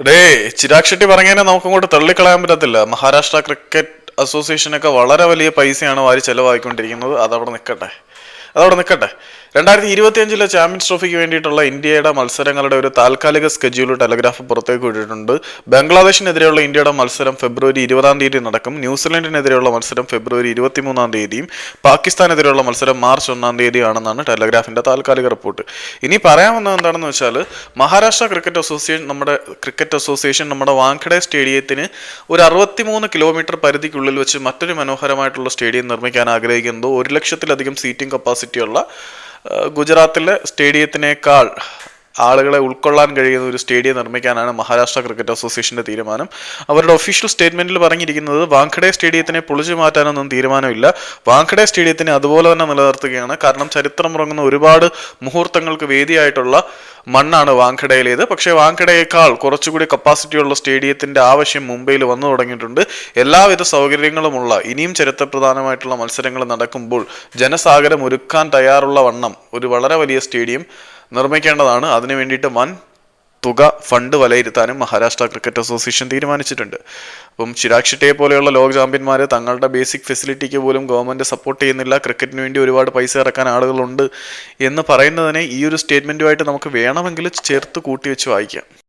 Day Chirag Shetty പറഞ്ഞതിനെ നമുക്ക് അങ്ങോട്ട് തള്ളിക്കളയാൻ പറ്റത്തില്ല. മഹാരാഷ്ട്ര ക്രിക്കറ്റ് അസോസിയേഷനൊക്കെ വളരെ വലിയ പൈസയാണ് വാരി ചെലവാക്കിക്കൊണ്ടിരിക്കുന്നത് അതവിടെ നിൽക്കട്ടെ. അതവിടെ നിൽക്കട്ടെ. രണ്ടായിരത്തി ഇരുപത്തിയഞ്ചിലെ ചാമ്പ്യൻസ് ട്രോഫിക്ക് വേണ്ടിയിട്ടുള്ള ഇന്ത്യയുടെ മത്സരങ്ങളുടെ ഒരു താൽക്കാലിക സ്കെഡ്യൂൾ ടെലഗ്രാഫ് പുറത്തേക്ക് വിട്ടിട്ടുണ്ട് ബംഗ്ലാദേശിനെതിരെയുള്ള ഇന്ത്യയുടെ മത്സരം ഫെബ്രുവരി ഇരുപതാം തീയതി നടക്കും. ന്യൂസിലൻഡിനെതിരെയുള്ള മത്സരം ഫെബ്രുവരി ഇരുപത്തിമൂന്നാം തീയതിയും പാകിസ്ഥാനെതിരെയുള്ള മത്സരം മാർച്ച് ഒന്നാം തീയതിയാണെന്നാണ് ടെലഗ്രാഫിന്റെ താൽക്കാലിക റിപ്പോർട്ട് ഇനി പറയാവുന്നത് എന്താണെന്ന് വെച്ചാൽ മഹാരാഷ്ട്ര ക്രിക്കറ്റ് അസോസിയേഷൻ നമ്മുടെ ക്രിക്കറ്റ് അസോസിയേഷൻ നമ്മുടെ വാങ്കഡെ സ്റ്റേഡിയത്തിന് ഒരു അറുപത്തിമൂന്ന് കിലോമീറ്റർ പരിധിക്കുള്ളിൽ വെച്ച് മറ്റൊരു മനോഹരമായിട്ടുള്ള സ്റ്റേഡിയം നിർമ്മിക്കാൻ ആഗ്രഹിക്കുന്നത് ഒരു ലക്ഷത്തിലധികം സീറ്റിംഗ് കപ്പാസിറ്റിയുള്ള ഗുജറാത്തിലെ സ്റ്റേഡിയത്തിനേക്കാൾ ആളുകളെ ഉൾക്കൊള്ളാൻ കഴിയുന്ന ഒരു സ്റ്റേഡിയം നിർമ്മിക്കാനാണ് മഹാരാഷ്ട്ര ക്രിക്കറ്റ് അസോസിയേഷന്റെ തീരുമാനം. അവരുടെ ഒഫീഷ്യൽ സ്റ്റേറ്റ്മെന്റിൽ പറഞ്ഞിരിക്കുന്നത് വാങ്കഡെ സ്റ്റേഡിയത്തിനെ പൊളിച്ചു മാറ്റാനൊന്നും തീരുമാനമില്ല. വാങ്കഡെ സ്റ്റേഡിയത്തിനെ അതുപോലെ തന്നെ നിലനിർത്തുകയാണ്. കാരണം ചരിത്രം ഉറങ്ങുന്ന ഒരുപാട് മുഹൂർത്തങ്ങൾക്ക് വേദിയായിട്ടുള്ള മണ്ണാണ് വാങ്കഡയിലേത് പക്ഷേ വാങ്കടയേക്കാൾ കുറച്ചുകൂടി കപ്പാസിറ്റിയുള്ള സ്റ്റേഡിയത്തിന്റെ ആവശ്യം മുംബൈയിൽ വന്നു തുടങ്ങിയിട്ടുണ്ട്. എല്ലാവിധ സൗകര്യങ്ങളുമുള്ള ഇനിയും ചരിത്രപ്രധാനമായിട്ടുള്ള മത്സരങ്ങൾ നടക്കുമ്പോൾ ജനസാഗരം ഒരുക്കാൻ തയ്യാറുള്ള വണ്ണം ഒരു വളരെ വലിയ സ്റ്റേഡിയം നിർമ്മിക്കേണ്ടതാണ്. അതിനു വേണ്ടിയിട്ട് വൻ തുക ഫണ്ട് വിലയിരുത്താനും മഹാരാഷ്ട്ര ക്രിക്കറ്റ് അസോസിയേഷൻ തീരുമാനിച്ചിട്ടുണ്ട്. അപ്പം ചിരാഗ് ഷെട്ടിയെ പോലെയുള്ള ലോക ചാമ്പ്യന്മാർ തങ്ങളുടെ ബേസിക് ഫെസിലിറ്റിക്ക് പോലും ഗവൺമെന്റ് സപ്പോർട്ട് ചെയ്യുന്നില്ല. ക്രിക്കറ്റിന് വേണ്ടി ഒരുപാട് പൈസ ഇറക്കാൻ ആളുകളുണ്ട് എന്ന് പറയുന്നതിനെ ഈ ഒരു സ്റ്റേറ്റ്മെന്റുമായിട്ട് നമുക്ക് വേണമെങ്കിൽ ചേർത്ത് കൂട്ടി വെച്ച് വായിക്കാം.